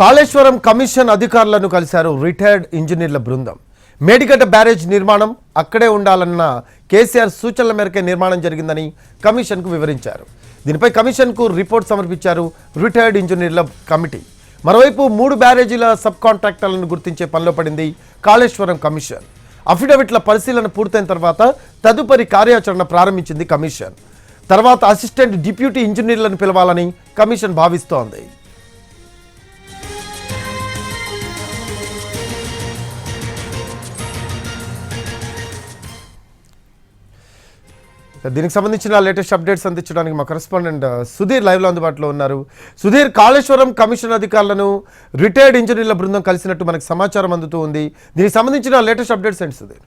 Kaleshwaram commission అధికారులను కలిశారు retired ఇంజనీర్ల బృందం. మేడిగడ్డ బ్యారేజ్ నిర్మాణం అక్కడే ఉండాలన్న కేసీఆర్ సూచనల మేరకే నిర్మాణం జరిగిందని కమిషన్కు వివరించారు. దీనిపై కమిషన్కు రిపోర్ట్ సమర్పించారు రిటైర్డ్ ఇంజనీర్ల కమిటీ. మరోవైపు మూడు బ్యారేజీల సబ్ కాంట్రాక్టర్లను గుర్తించే పనిలో పడింది కాళేశ్వరం కమిషన్. అఫిడవిట్ల పరిశీలన పూర్తయిన తర్వాత తదుపరి కార్యాచరణ ప్రారంభించింది కమిషన్. తర్వాత అసిస్టెంట్ డిప్యూటీ ఇంజనీర్లను పిలవాలని కమిషన్ భావిస్తోంది. దీనికి సంబంధించిన లేటెస్ట్ అప్డేట్స్ అందించడానికి మా కరెస్పాండెంట్ సుధీర్ లైవ్లో అందుబాటులో ఉన్నారు. సుధీర్ కాళేశ్వరం కమిషన్ అధికారులను రిటైర్డ్ ఇంజనీర్ల బృందం కలిసినట్టు మనకు సమాచారం అందుతూ ఉంది. దీనికి సంబంధించిన లేటెస్ట్ అప్డేట్స్ ఏంటి సుధీర్?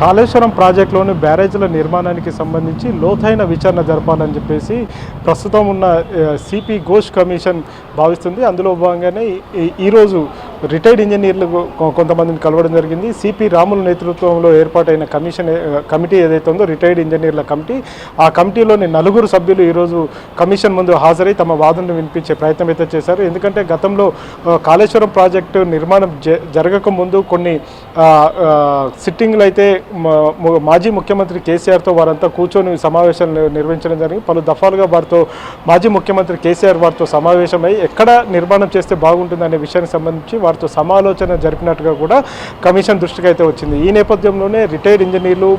కాళేశ్వరం ప్రాజెక్టులోని బ్యారేజ్ల నిర్మాణానికి సంబంధించి లోతైన విచారణ జరపాలని చెప్పేసి ప్రస్తుతం ఉన్న సిపి ఘోష్ కమిషన్ భావిస్తుంది. అందులో భాగంగానే ఈ- ఈరోజు రిటైర్డ్ ఇంజనీర్లు కొంతమందిని కలవడం జరిగింది. సిపి రాముల నేతృత్వంలో ఏర్పాటైన కమిషన్ కమిటీ ఏదైతే ఉందో రిటైర్డ్ ఇంజనీర్ల కమిటీ. ఆ కమిటీలోని నలుగురు సభ్యులు ఈరోజు కమిషన్ ముందు హాజరై తమ వాదనను వినిపించే ప్రయత్నం అయితే చేశారు. ఎందుకంటే గతంలో కాళేశ్వరం ప్రాజెక్టు నిర్మాణం జ- జరగక ముందు కొన్ని సిట్టింగ్లు అయితే మాజీ ముఖ్యమంత్రి కేసీఆర్తో వారంతా కూర్చొని సమావేశాలు నిర్వహించడం జరిగింది. పలు దఫాలుగా వారితో మాజీ ముఖ్యమంత్రి కేసీఆర్ వారితో సమావేశమై ఎక్కడ నిర్మాణం చేస్తే బాగుంటుంది అనే విషయానికి సంబంధించి వారితో సమాలోచన జరిపినట్టుగా కూడా కమిషన్ దృష్టికి అయితే వచ్చింది. ఈ నేపథ్యంలోనే రిటైర్డ్ ఇంజనీర్లు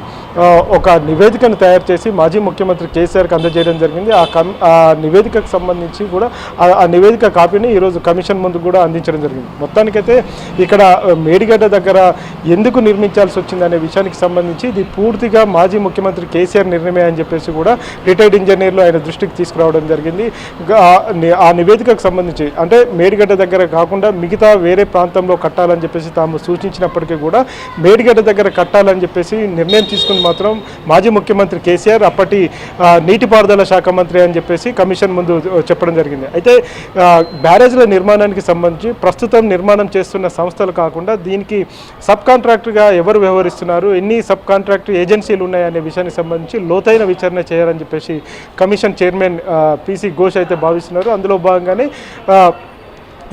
ఒక నివేదికను తయారు చేసి మాజీ ముఖ్యమంత్రి కేసీఆర్కి అందజేయడం జరిగింది. ఆ కమ్ ఆ నివేదికకు సంబంధించి కూడా ఆ- నివేదిక కాపీని ఈరోజు కమిషన్ ముందు కూడా అందించడం జరిగింది. మొత్తానికైతే ఇక్కడ మేడిగడ్డ దగ్గర ఎందుకు నిర్మించాల్సి వచ్చింది అనే విషయానికి సంబంధించి ఇది పూర్తిగా మాజీ ముఖ్యమంత్రి కేసీఆర్ నిర్ణయమే అని చెప్పేసి కూడా రిటైర్డ్ ఇంజనీర్లు ఆయన దృష్టికి తీసుకురావడం జరిగింది. ఆ ఆ నివేదికకు సంబంధించి అంటే మేడిగడ్డ దగ్గర కాకుండా మిగతా వేరే ప్రాంతంలో కట్టాలని చెప్పేసి తాము సూచించినప్పటికీ కూడా మేడిగడ్డ దగ్గర కట్టాలని చెప్పేసి నిర్ణయం తీసుకుని మాత్రం మాజీ ముఖ్యమంత్రి కేసీఆర్ అప్పటి నీటిపారుదల శాఖ మంత్రి అని చెప్పేసి కమిషన్ ముందు చెప్పడం జరిగింది. అయితే బ్యారేజ్ల నిర్మాణానికి సంబంధించి ప్రస్తుతం నిర్మాణం చేస్తున్న సంస్థలు కాకుండా దీనికి సబ్ కాంట్రాక్టర్గా ఎవరు వ్యవహరిస్తున్నారు ఎన్ని సబ్ కాంట్రాక్ట్ ఏజెన్సీలు ఉన్నాయనే విషయానికి సంబంధించి లోతైన విచారణ చేయాలని చెప్పేసి కమిషన్ చైర్మన్ పీసీ ఘోష్ అయితే భావిస్తున్నారు. అందులో భాగంగానే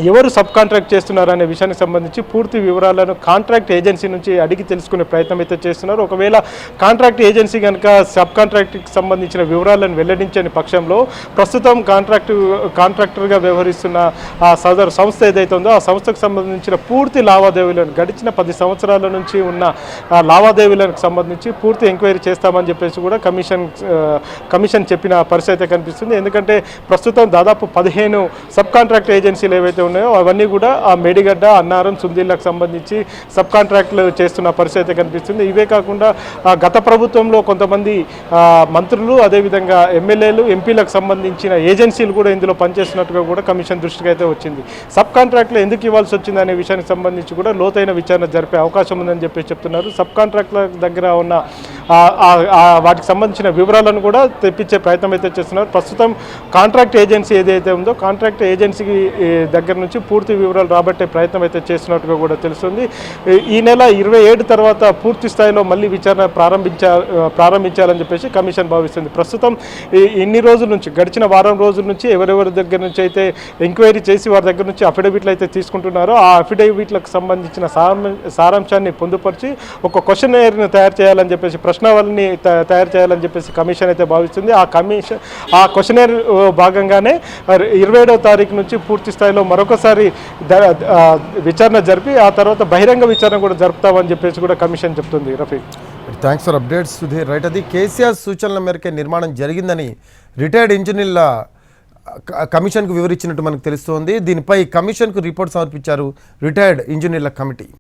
ఎవరు సబ్ కాంట్రాక్ట్ చేస్తున్నారు అనే విషయానికి సంబంధించి పూర్తి వివరాలను కాంట్రాక్ట్ ఏజెన్సీ నుంచి అడిగి తెలుసుకునే ప్రయత్నం అయితే చేస్తున్నారు. ఒకవేళ కాంట్రాక్ట్ ఏజెన్సీ కనుక సబ్ కాంట్రాక్ట్కి సంబంధించిన వివరాలను వెల్లడించని పక్షంలో ప్రస్తుతం కాంట్రాక్ట్ కాంట్రాక్టర్గా వ్యవహరిస్తున్న ఆ సదరు సంస్థ ఏదైతే ఉందో ఆ సంస్థకు సంబంధించిన పూర్తి లావాదేవీలను గడిచిన పది సంవత్సరాల నుంచి ఉన్న ఆ లావాదేవీలకు సంబంధించి పూర్తి ఎంక్వైరీ చేస్తామని చెప్పేసి కూడా కమిషన్ కమిషన్ చెప్పిన పరిస్థితి అయితే కనిపిస్తుంది. ఎందుకంటే ప్రస్తుతం దాదాపు పదిహేను సబ్ కాంట్రాక్ట్ ఏజెన్సీలు ఏవైతే ఉన్నాయో అవన్నీ కూడా ఆ మేడిగడ్డ అన్నారం సుందీళ్ళకు సంబంధించి సబ్ కాంట్రాక్ట్లు చేస్తున్న పరిస్థితి అయితే కనిపిస్తుంది. ఇవే కాకుండా గత ప్రభుత్వంలో కొంతమంది మంత్రులు అదేవిధంగా ఎమ్మెల్యేలు ఎంపీలకు సంబంధించిన ఏజెన్సీలు కూడా ఇందులో పనిచేస్తున్నట్టుగా కూడా కమిషన్ దృష్టికి అయితే వచ్చింది. సబ్ కాంట్రాక్ట్లు ఎందుకు ఇవ్వాల్సి వచ్చింది అనే విషయానికి సంబంధించి కూడా లోతైన విచారణ జరిపే అవకాశం ఉందని చెప్పి చెప్తున్నారు. సబ్ కాంట్రాక్ట్ల దగ్గర ఉన్న వాటికి సంబంధించిన వివరాలను కూడా తెప్పించే ప్రయత్నం అయితే చేస్తున్నారు. ప్రస్తుతం కాంట్రాక్ట్ ఏజెన్సీ ఏదైతే ఉందో కాంట్రాక్ట్ ఏజెన్సీకి దగ్గర నుంచి పూర్తి వివరాలు రాబట్టే ప్రయత్నం అయితే చేస్తున్నట్టుగా కూడా తెలుస్తుంది. ఈ- నెల ఇరవై ఏడు తర్వాత పూర్తి స్థాయిలో మళ్ళీ విచారణ ప్రారంభించా ప్రారంభించాలని చెప్పేసి కమిషన్ భావిస్తుంది. ప్రస్తుతం ఈ ఇన్ని రోజుల నుంచి గడిచిన వారం రోజుల నుంచి ఎవరెవరి దగ్గర నుంచి అయితే ఎంక్వైరీ చేసి వారి దగ్గర నుంచి అఫిడవిట్లు అయితే తీసుకుంటున్నారో ఆ అఫిడవిట్లకు సంబంధించిన సారాంశాన్ని పొందుపరిచి ఒక క్వశ్చన్ తయారు చేయాలని చెప్పేసి ప్రశ్నావళిని త- తయారు చేయాలని చెప్పేసి కమిషన్ అయితే భావిస్తుంది. ఆ కమిషన్ ఆ క్వశ్చనర్ భాగంగానే ఇరవై ఏడవ తారీఖు నుంచి పూర్తి స్థాయిలో మరొకసారి విచారణ జరిపి ఆ తర్వాత బహిరంగ విచారణ కూడా జరుపుతామని చెప్పేసి కూడా కమిషన్ చెప్తుంది Rafiq. Thanks for updates Sudheer. Right అది కేసీఆర్ సూచనల మేరకే నిర్మాణం జరిగిందని రిటైర్డ్ ఇంజనీర్ల కమిషన్కు వివరించినట్టు మనకు తెలుస్తోంది. దీనిపై కమిషన్కు రిపోర్ట్ సమర్పించారు రిటైర్డ్ ఇంజనీర్ల కమిటీ.